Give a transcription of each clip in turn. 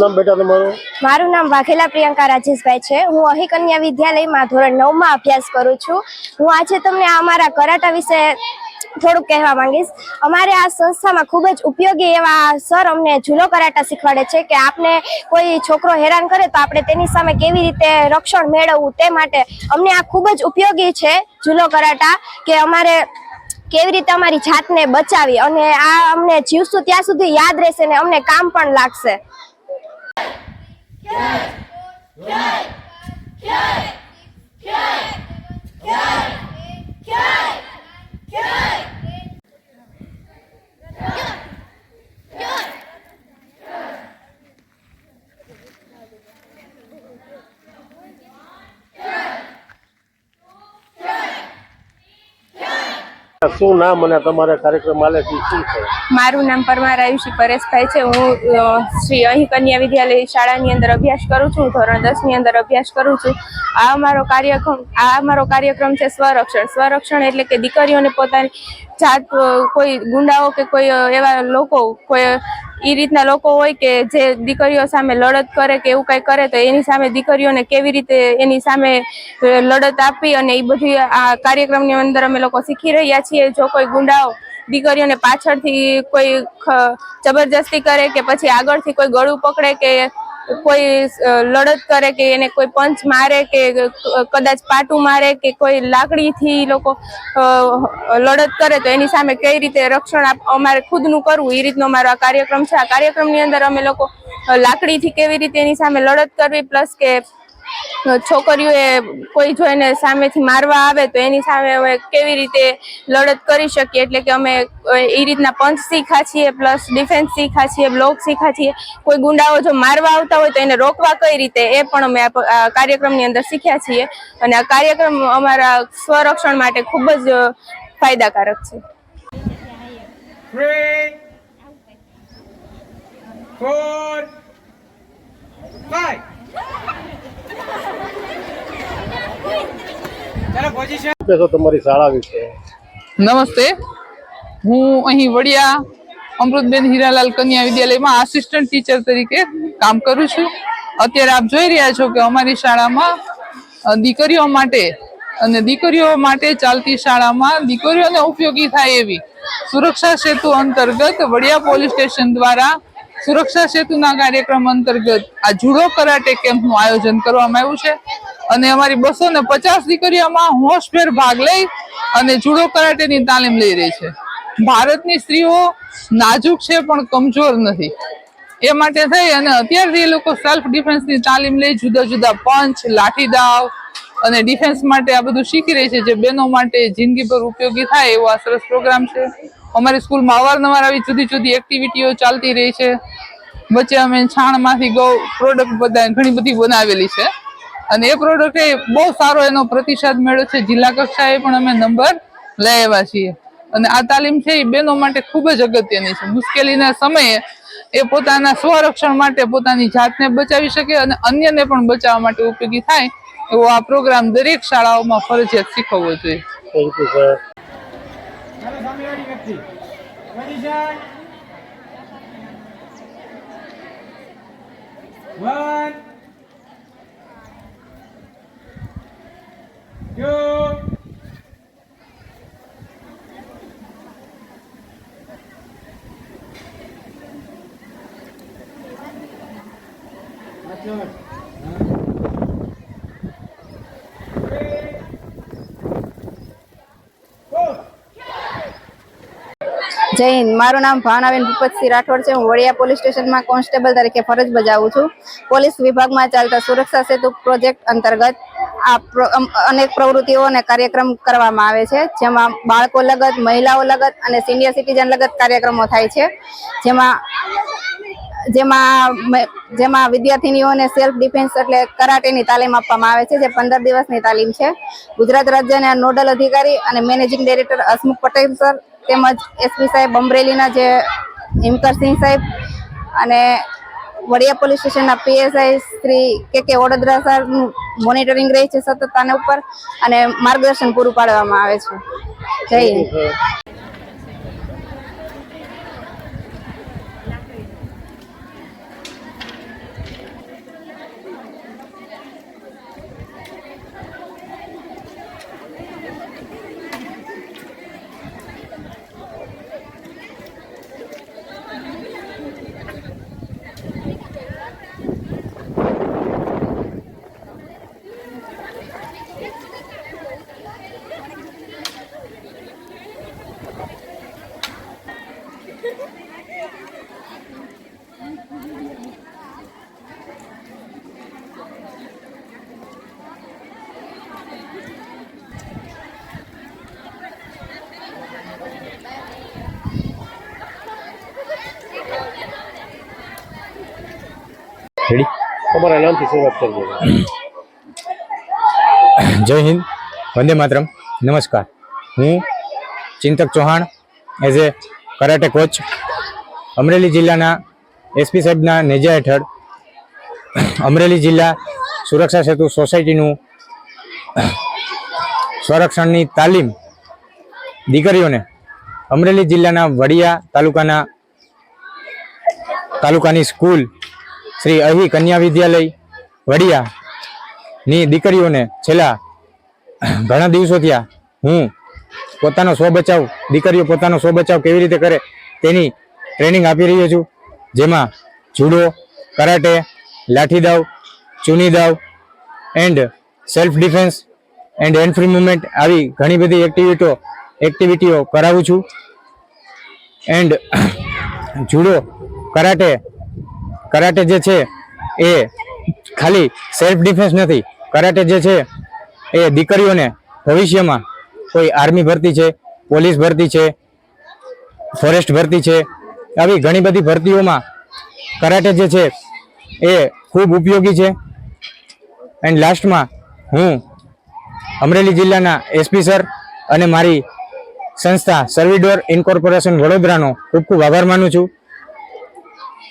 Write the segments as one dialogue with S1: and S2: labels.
S1: નામ બેટા તમારું?
S2: મારું નામ વાઘેલા પ્રિયંકા રાજેશભાઈ છે. હું અહી કન્યા વિદ્યાલયમાં ધોરણ નવમાં અભ્યાસ કરું છું. હું આજે તમને અમારા કરાટા વિશે થોડુંક કહેવા માંગીશ. અમારે આ સંસ્થામાં ખૂબ જ ઉપયોગી એવા સર અમને ઝૂલો કરાટા શીખવાડે છે કે આપને કોઈ છોકરો હેરાન કરે તો આપણે તેની સામે કેવી રીતે રક્ષણ મેળવવું તે માટે અમને આ ખૂબ જ ઉપયોગી છે ઝૂલો કરાટા કે અમારે કેવી રીતે અમારી જાતને બચાવી અને આ અમને જીવશું ત્યાં સુધી યાદ રહેશે ને અમને કામ પણ લાગશે. Good.
S1: શું નામ અને તમારે કાર્યક્રમ આલે છે શું છે?
S3: મારું નામ પરમાર આયુષી પરેશભાઈ છે. હું શ્રી અહીં કન્યા વિદ્યાલય શાળાની અંદર અભ્યાસ કરું છું. ધોરણ દસની અંદર અભ્યાસ કરું છું. આ અમારો કાર્યક્રમ, આ અમારો કાર્યક્રમ છે સ્વરક્ષણ. સ્વરક્ષણ એટલે કે દીકરીઓને પોતાની જાત, કોઈ ગુંડાઓ કે કોઈ એવા લોકો કોઈ એ રીતના લોકો હોય કે જે દીકરીઓ સામે લડત કરે કે એવું કઈ કરે, તો એની સામે દીકરીઓને કેવી રીતે એની સામે લડત આપી અને એ બધી આ કાર્યક્રમની અંદર અમે લોકો શીખી રહ્યા છીએ. જો કોઈ ગુંડાઓ દીકરીઓને પાછળથી કોઈ જબરજસ્તી કરે કે પછી આગળથી કોઈ ગળું પકડે કે કોઈ લડત કરે કે એને કોઈ પંચ મારે કે કદાચ પાટું મારે કે કોઈ લાકડીથી લોકો લડત કરે, તો એની સામે કઈ રીતે રક્ષણ અમારે ખુદનું કરવું એ રીતનો અમારો આ કાર્યક્રમ છે. આ કાર્યક્રમની અંદર અમે લોકો લાકડીથી કેવી રીતે એની સામે લડત કરવી, પ્લસ કે છોકરીઓએ કોઈ જો એને સામેથી મારવા આવે તો એની સામે હવે કેવી રીતે લડત કરી શકીએ? એટલે કે અમે એ રીતના પંચ શીખા છીએ પ્લસ ડિફેન્સ શીખા છીએ બ્લોક શીખા છીએ. કોઈ ગુંડાઓ જો મારવા આવતા હોય તો એને રોકવા કઈ રીતે? એ પણ અમે આ કાર્યક્રમની અંદર શીખ્યા છીએ. અને આ કાર્યક્રમ અમારા સ્વરક્ષણ માટે ખૂબ જ ફાયદાકારક છે.
S4: Four, five. ચાલો પોઝિશન
S1: શું કહેશો તમારી શાળા વિશે?
S5: નમસ્તે. હું અહીં વડિયા અમૃતબેન હીરાલાલ કન્યા વિદ્યાલયમાં આસિસ્ટન્ટ ટીચર તરીકે કામ કરું છું. અત્યારે આપ જોઈ રહ્યા છો કે અમારી શાળામાં દીકરીઓ માટે અને દીકરીઓ માટે ચાલતી શાળામાં દીકરીઓને ઉપયોગી થાય એવી સુરક્ષા સેતુ અંતર્ગત વડિયા પોલીસ સ્ટેશન દ્વારા સુરક્ષા સેતુના કાર્યક્રમ અંતર્ગત આ જુડો કરાટે કેમ્પનું આયોજન કરવામાં આવ્યું છે. અને અમારી બસો ને પચાસ દીકરીઓમાં હોશભેર ભાગ લઈ અને જુડો કરાટેની તાલીમ લઈ રહી છે. ભારતની સ્ત્રીઓ નાજુક છે પણ કમજોર નથી. એ માટે થઈ અને અત્યારથી એ લોકો સેલ્ફ ડિફેન્સની તાલીમ લઈ જુદા જુદા પંચ લાઠી દાવ અને ડિફેન્સ માટે આ બધું શીખી રહી છે, જે બહેનો માટે જિંદગીભર ઉપયોગી થાય એવો આ સરસ પ્રોગ્રામ છે. અમારી સ્કૂલમાં અવારનવાર આવી જુદી જુદી એક્ટિવિટીઓ ચાલતી રહી છે. વચ્ચે અમે છાણમાંથી ગૌ પ્રોડક્ટ બધા ઘણી બધી બનાવેલી છે. અને એ પ્રોડક્ટે બહુ સારો એનો પ્રતિસાદ મેળવ્યો છે. જિલ્લા કક્ષાએ પણ અમે નંબર લઈ આવ્યા છીએ. અને આ તાલીમ છે એ બહેનો માટે ખૂબ જ અગત્યની છે. મુશ્કેલીના સમયે એ પોતાના સ્વરક્ષણ માટે પોતાની જાતને બચાવી શકે અને અન્યને પણ બચાવવા માટે ઉપયોગી થાય એવો આ પ્રોગ્રામ દરેક શાળાઓમાં ફરજિયાત શીખવવો જોઈએ.
S4: position. One. Two.
S6: જય હિન્દ. મારું નામ ભાવનાબેન ભૂપતસિંહ રાઠોડ છે. હું વડિયા પોલીસ સ્ટેશનમાં કોન્સ્ટેબલ તરીકે ફરજ બજાવું છું. પોલીસ વિભાગમાં ચાલતા સુરક્ષા સેતુ પ્રોજેક્ટ અંતર્ગત આ અનેક પ્રવૃત્તિઓ અને કાર્યક્રમ કરવામાં આવે છે. જેમાં બાળકો લગત, મહિલાઓ લગત અને સિનિયર સિટીઝન લગત કાર્યક્રમો થાય છે. જેમાં જેમાં જેમાં વિદ્યાર્થીનીઓને સેલ્ફ ડિફેન્સ એટલે કરાટેની તાલીમ આપવામાં આવે છે, જે પંદર દિવસની તાલીમ છે. ગુજરાત રાજ્યના નોડલ અધિકારી અને managing director Hasmukh Patel sir તેમજ એસપી સાહેબ અમરેલીના જે હિમકરસિંહ સાહેબ અને વડિયા પોલીસ સ્ટેશનના PSI Shri K K Vadodara સરનું monitoring રહે છે સતત ઉપર અને માર્ગદર્શન પૂરું પાડવામાં આવે છે. જય હિન્દ.
S7: જય હિન્દ. વંદે માતરમ. નમસ્કાર. હું Chintak Chauhan as a karate coach Amreli જિલ્લાના એસપી સાહેબના નેજા હેઠળ અમરેલી જિલ્લા સુરક્ષા સેતુ સોસાયટીનું સંરક્ષણની તાલીમ દીકરીઓને અમરેલી જિલ્લાના વડિયા તાલુકાના તાલુકાની સ્કૂલ શ્રી અહી કન્યા વિદ્યાલય વડિયાની દીકરીઓને છેલ્લા ઘણા દિવસો થયા હું પોતાનો સ્વ બચાવ, દીકરીઓ પોતાનો સ્વ બચાવ કેવી રીતે કરે તેની ટ્રેનિંગ આપી રહ્યો છું, જેમાં જુડો, કરાટે, લાઠી દાવ, ચૂની દાવ and self defence and hand free movement આવી ઘણી બધી એક્ટિવિટીઓ એક્ટિવિટીઓ કરાવું છું. એન્ડ જુડો, કરાટે કરાટે જે છે એ ખાલી સેલ્ફ ડિફેન્સ નથી, કરાટે જે છે એ દીકરીઓને ભવિષ્યમાં કોઈ આર્મી ભરતી છે પોલીસ ભરતી છે ફોરેસ્ટ ભરતી છે આવી ઘણી બધી ભરતીઓમાં કરાટે જે છે એ ખૂબ ઉપયોગી છે. એન્ડ લાસ્ટમાં હું અમરેલી જિલ્લાના એસપી સર અને મારી સંસ્થા સર્વિડોર ઇન્કોર્પોરેશન વડોદરાનો ખૂબ ખૂબ આભાર માનું છું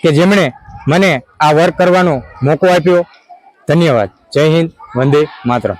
S7: કે જેમણે મને આ વર્ક કરવાનો મોકો આપ્યો. ધન્યવાદ. જય હિન્દ. વંદે માતરમ.